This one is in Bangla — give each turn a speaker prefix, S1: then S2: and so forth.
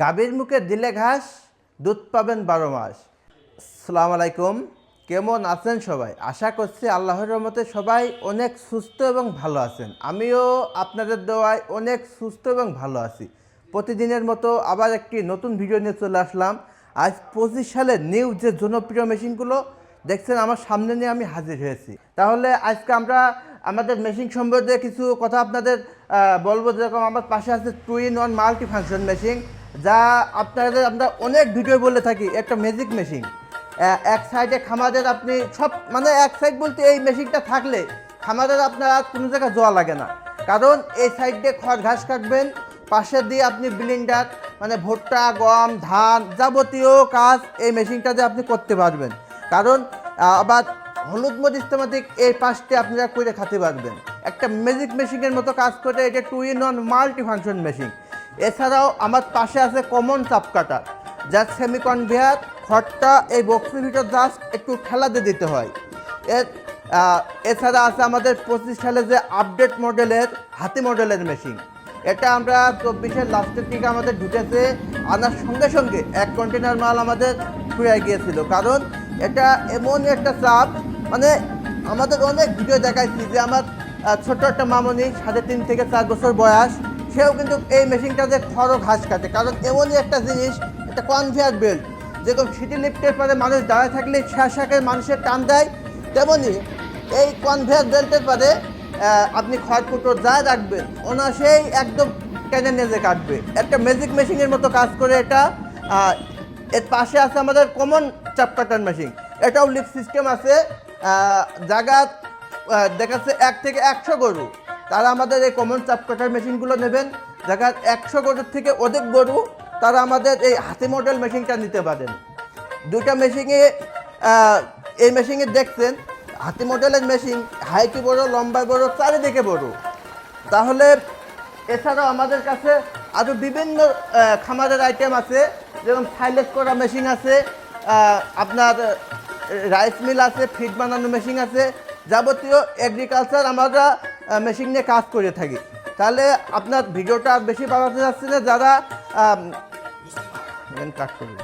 S1: গাভীর মুখে দিলে ঘাস, দুধ পাবেন বারো মাস। সালাম আলাইকুম। কেমন আছেন সবাই? আশা করছি আল্লাহর রহমতে সবাই অনেক সুস্থ এবং ভালো আছেন। আমিও আপনাদের দেওয়ায় অনেক সুস্থ এবং ভালো আছি। প্রতিদিনের মতো আবার একটি নতুন ভিডিও নিয়ে চলে আসলাম। আজ পঁচিশ সালের নিউ যে জনপ্রিয় মেশিনগুলো, দেখছেন আমার সামনে নিয়ে আমি হাজির হয়েছি। তাহলে আজকে আমরা আমাদের মেশিন সম্বন্ধে কিছু কথা আপনাদের বলব। যেরকম আমার পাশে আছে two in one multi function machine. যা আপনাদের, আমরা অনেক ভিডিও বলে থাকি, একটা ম্যাজিক মেশিন এক সাইডে খামাদের আপনি সব মানে এক সাইড বলতে এই মেশিনটা থাকলে খামাদের আপনার আর কোনো জায়গায় জোয়া লাগে না। কারণ এই সাইড খড়, ঘাস কাটবেন, পাশে দিয়ে আপনি ব্লিন্ডার মানে ভুট্টা, গম, ধান যাবতীয় কাজ এই মেশিনটা দিয়ে আপনি করতে পারবেন। কারণ আবার হলুদ মরিচ তেমাতিক এই পাশটি আপনারা করে খাতে পারবেন। একটা ম্যাজিক মেশিনের মতো কাজ করে এটা two in one multi function machine এছাড়াও আমার পাশে আছে কমন চাপ কাটার যার সেমি কনভেয়ার খড়টা এই বক্সের ভিতর জাস্ট একটু দিয়ে দিতে হয়। এর এছাড়া আছে আমাদের পঁচিশ সালে যে আপডেট মডেলের হাতি মডেলের মেশিন এটা আমরা চব্বিশের লাস্টের দিকে আমাদের ঢুকেছে, আনার সঙ্গে সঙ্গে এক কন্টেনার মাল আমাদের ফুরিয়ে গিয়েছিল। কারণ এটা এমন একটা চাপ মানে আমাদের অনেক ভিডিও দেখাইছি যে আমার ছোট্ট একটা মামনি, সাড়ে তিন থেকে চার বছর বয়স সেও কিন্তু এই মেশিনটাতে খড় ঘাস কাটে কারণ এমনই একটা জিনিস, একটা কনভেয়ার বেল্ট যেরকম সিটি লিফটের পরে মানুষ দাঁড়ায় থাকলে শাকের মানুষের টান দেয়, তেমনই এই কনভেয়ার বেল্টের পরে আপনি খড়কুটো যা রাখবেন অনাসেই একদম টেনে নেজে কাটবে। একটা ম্যাজিক মেশিনের মতো কাজ করে এটা এর পাশে আছে আমাদের কমন চাপ কাটার মেশিন এটাও লিফট সিস্টেম আছে জায়গা দেখাচ্ছে এক থেকে একশো গরু। তারা আমাদের এই কমন চাপ কাটার মেশিনগুলো নেবেন। জায়গা একশো গরুর থেকে অধিক গরু তারা আমাদের এই হাতি মডেল মেশিনটা নিতে পারেন। দুটা মেশিনে এই মেশিনে দেখছেন, হাতি মডেলের মেশিন হাইটি বড় লম্বায় বড়, চারিদিকে বড়। তাহলে এছাড়াও আমাদের কাছে আরও বিভিন্ন খামারের আইটেম আছে, যেমন সাইলেজ করা মেশিন আছে আপনার রাইস মিল আছে ফিড বানানো মেশিন আছে, যাবতীয় এগ্রিকালচার আমরা মেশিন নিয়ে কাজ করে থাকি। তাহলে আপনার ভিডিওটা বেশি বাড়াতে যাচ্ছে না, যারা কাজ করবে